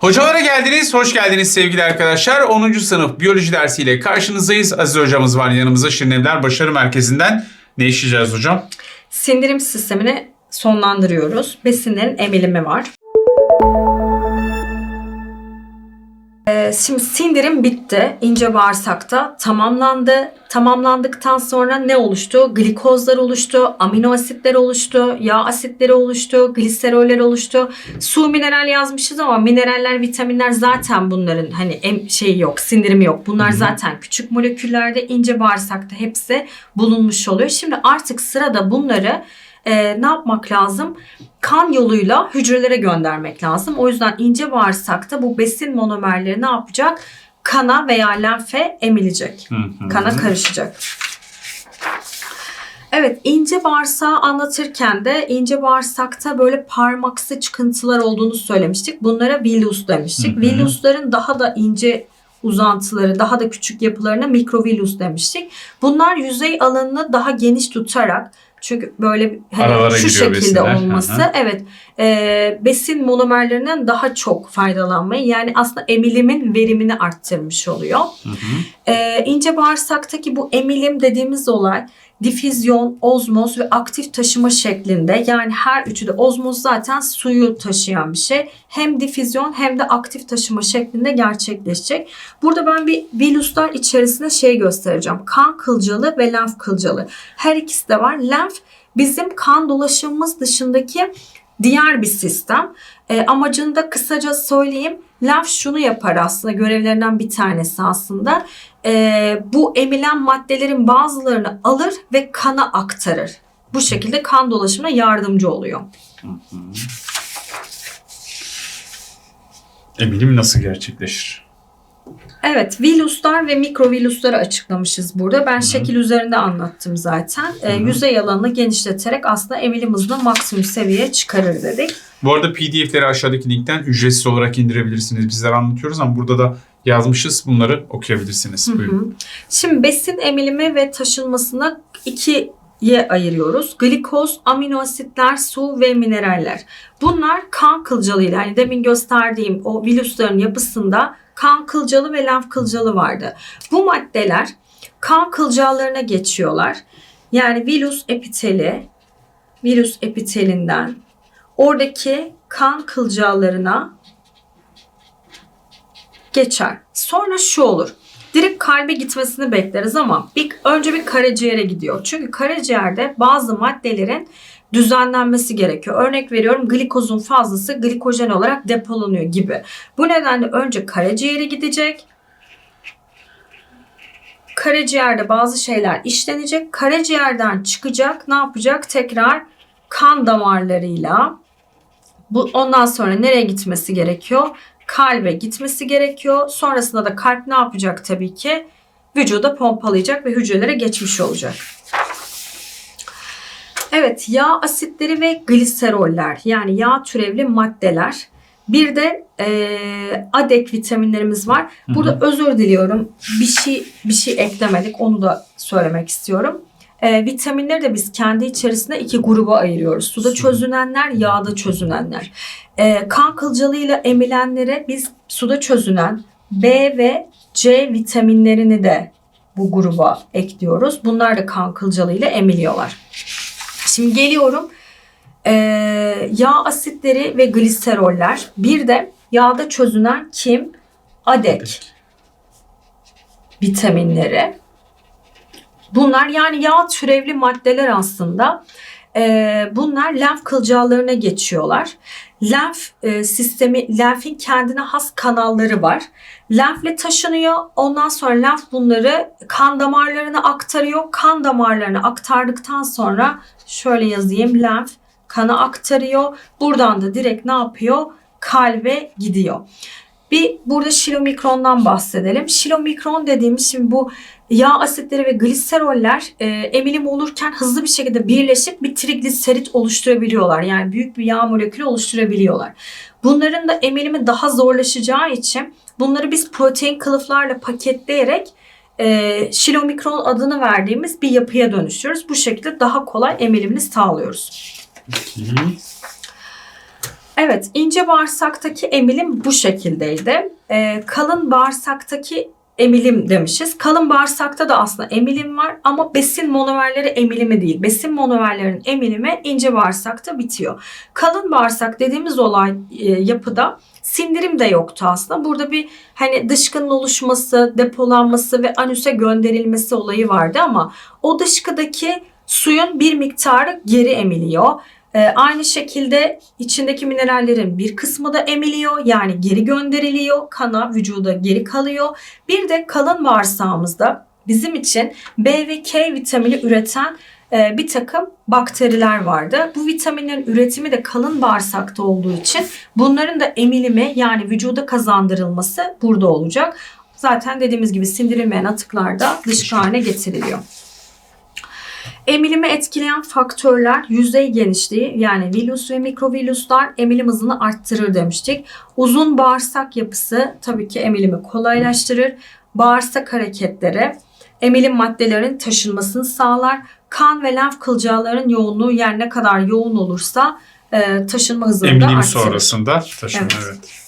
Hocalara geldiniz, hoş geldiniz sevgili arkadaşlar. 10. sınıf biyoloji dersiyle karşınızdayız. Aziz hocamız var yanımızda Şirinevler Başarı Merkezi'nden. Ne işleyeceğiz hocam? Sindirim sistemini sonlandırıyoruz. Besinlerin emilimi var. Şimdi sindirim bitti. İnce bağırsakta tamamlandı. Tamamlandıktan sonra ne oluştu? Glikozlar oluştu, amino asitler oluştu, yağ asitleri oluştu, gliseroller oluştu. Su mineral yazmışız ama mineraller, vitaminler zaten bunların hani em- şey yok, sindirimi yok. Bunlar zaten küçük moleküllerde ince bağırsakta hepsi bulunmuş oluyor. Şimdi artık sırada bunları e, ne yapmak lazım? Kan yoluyla hücrelere göndermek lazım. O yüzden ince bağırsakta bu besin monomerleri ne yapacak? Kana veya lenfe emilecek. Kana karışacak. Evet ince bağırsağı anlatırken de ince bağırsakta böyle parmaksı çıkıntılar olduğunu söylemiştik. Bunlara villus demiştik. Hı hı. Villusların daha da ince uzantıları, daha da küçük yapılarına mikrovillus demiştik. Bunlar yüzey alanını daha geniş tutarak çünkü böyle hani Aralara şu şekilde besinler. olması hı. evet e, besin monomerlerinden daha çok faydalanmayı yani aslında emilimin verimini arttırmış oluyor. Hı hı. Ee, ince bağırsaktaki bu emilim dediğimiz olay difüzyon, ozmoz ve aktif taşıma şeklinde. Yani her üçü de ozmoz zaten suyu taşıyan bir şey. Hem difüzyon hem de aktif taşıma şeklinde gerçekleşecek. Burada ben bir vilüsler içerisinde şey göstereceğim. Kan kılcalı ve lenf kılcalı. Her ikisi de var. Lenf bizim kan dolaşımımız dışındaki diğer bir sistem. E, amacını da kısaca söyleyeyim. Lenf şunu yapar aslında görevlerinden bir tanesi aslında. E, bu emilen maddelerin bazılarını alır ve kana aktarır. Bu şekilde kan dolaşımına yardımcı oluyor. Eminim nasıl gerçekleşir? Evet, viluslar ve mikrovilusları açıklamışız burada. Ben şekil üzerinde anlattım zaten. E, yüzey alanını genişleterek aslında emilim hızını maksimum seviyeye çıkarır dedik. Bu arada PDF'leri aşağıdaki linkten ücretsiz olarak indirebilirsiniz. Bizler anlatıyoruz ama burada da yazmışız. Bunları okuyabilirsiniz. Hı Buyurun. hı. Şimdi besin emilimi ve taşınmasına ikiye ayırıyoruz. Glikoz, amino asitler, su ve mineraller. Bunlar kan kılcalıyla yani demin gösterdiğim o vilüslerin yapısında kan kılcalı ve lenf kılcalı vardı. Bu maddeler kan kılcallarına geçiyorlar. Yani vilus epiteli, virüs epitelinden oradaki kan kılcallarına geçer. Sonra şu olur. Direkt kalbe gitmesini bekleriz ama bir, önce bir karaciğere gidiyor. Çünkü karaciğerde bazı maddelerin düzenlenmesi gerekiyor. Örnek veriyorum glikozun fazlası glikojen olarak depolanıyor gibi. Bu nedenle önce karaciğere gidecek. Karaciğerde bazı şeyler işlenecek. Karaciğerden çıkacak. Ne yapacak? Tekrar kan damarlarıyla bu ondan sonra nereye gitmesi gerekiyor? Kalbe gitmesi gerekiyor. Sonrasında da kalp ne yapacak tabii ki? Vücuda pompalayacak ve hücrelere geçmiş olacak. Evet, yağ asitleri ve gliseroller yani yağ türevli maddeler. Bir de eee adek vitaminlerimiz var. Burada özür diliyorum. Bir şey bir şey eklemedik. Onu da söylemek istiyorum. Eee, vitaminleri de biz kendi içerisinde iki gruba ayırıyoruz. Suda Su. çözünenler, yağda çözünenler. Eee, kan kılcalığıyla emilenlere biz suda çözünen B ve C vitaminlerini de bu gruba ekliyoruz. Bunlar da kan kılcalığıyla emiliyorlar. Şimdi geliyorum ee, yağ asitleri ve gliseroller. Bir de yağda çözünen kim? Adek vitaminleri. Bunlar yani yağ türevli maddeler aslında. Ee, bunlar lenf kılcallarına geçiyorlar. Lenf e, sistemi, lenfin kendine has kanalları var. Lenfle taşınıyor. Ondan sonra lenf bunları kan damarlarına aktarıyor. Kan damarlarına aktardıktan sonra şöyle yazayım lenf kana aktarıyor. Buradan da direkt ne yapıyor? Kalbe gidiyor. Bir burada şilomikrondan bahsedelim. Şilomikron dediğimiz şimdi bu yağ asitleri ve gliseroller e, emilim olurken hızlı bir şekilde birleşip bir trigliserit oluşturabiliyorlar. Yani büyük bir yağ molekülü oluşturabiliyorlar. Bunların da emilimi daha zorlaşacağı için bunları biz protein kılıflarla paketleyerek e, şilomikron adını verdiğimiz bir yapıya dönüştürüyoruz. Bu şekilde daha kolay emilimini sağlıyoruz. Evet, ince bağırsaktaki emilim bu şekildeydi. Ee, kalın bağırsaktaki emilim demişiz. Kalın bağırsakta da aslında emilim var ama besin monomerleri emilimi değil. Besin monomerlerin emilimi ince bağırsakta bitiyor. Kalın bağırsak dediğimiz olay e, yapıda sindirim de yoktu aslında. Burada bir hani dışkının oluşması, depolanması ve anüse gönderilmesi olayı vardı ama o dışkıdaki suyun bir miktarı geri emiliyor. Ee, aynı şekilde içindeki minerallerin bir kısmı da emiliyor yani geri gönderiliyor kana vücuda geri kalıyor. Bir de kalın bağırsağımızda bizim için B ve K vitamini üreten e, bir takım bakteriler vardı. Bu vitaminlerin üretimi de kalın bağırsakta olduğu için bunların da emilimi yani vücuda kazandırılması burada olacak. Zaten dediğimiz gibi sindirilmeyen atıklar da dışkı haline getiriliyor. Emilimi etkileyen faktörler yüzey genişliği yani vilus ve mikrovilüsler emilim hızını arttırır demiştik. Uzun bağırsak yapısı tabii ki emilimi kolaylaştırır. Bağırsak hareketleri emilim maddelerin taşınmasını sağlar. Kan ve lenf kılcalların yoğunluğu yer ne kadar yoğun olursa e, taşınma hızını da arttırır. sonrasında taşınma Evet. evet.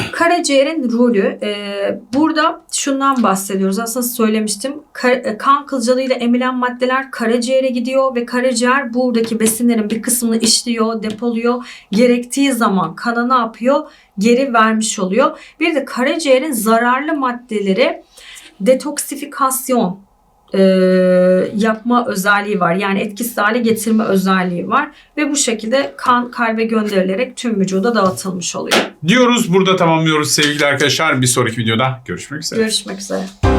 Karaciğerin rolü e, burada şundan bahsediyoruz. Aslında söylemiştim. Ka- e, kan kılcalığıyla emilen maddeler karaciğere gidiyor ve karaciğer buradaki besinlerin bir kısmını işliyor, depoluyor. Gerektiği zaman kana ne yapıyor? Geri vermiş oluyor. Bir de karaciğerin zararlı maddeleri detoksifikasyon e, yapma özelliği var. Yani etkisiz hale getirme özelliği var. Ve bu şekilde kan kalbe gönderilerek tüm vücuda dağıtılmış oluyor. Diyoruz burada tamamlıyoruz sevgili arkadaşlar. Bir sonraki videoda görüşmek üzere. Görüşmek üzere.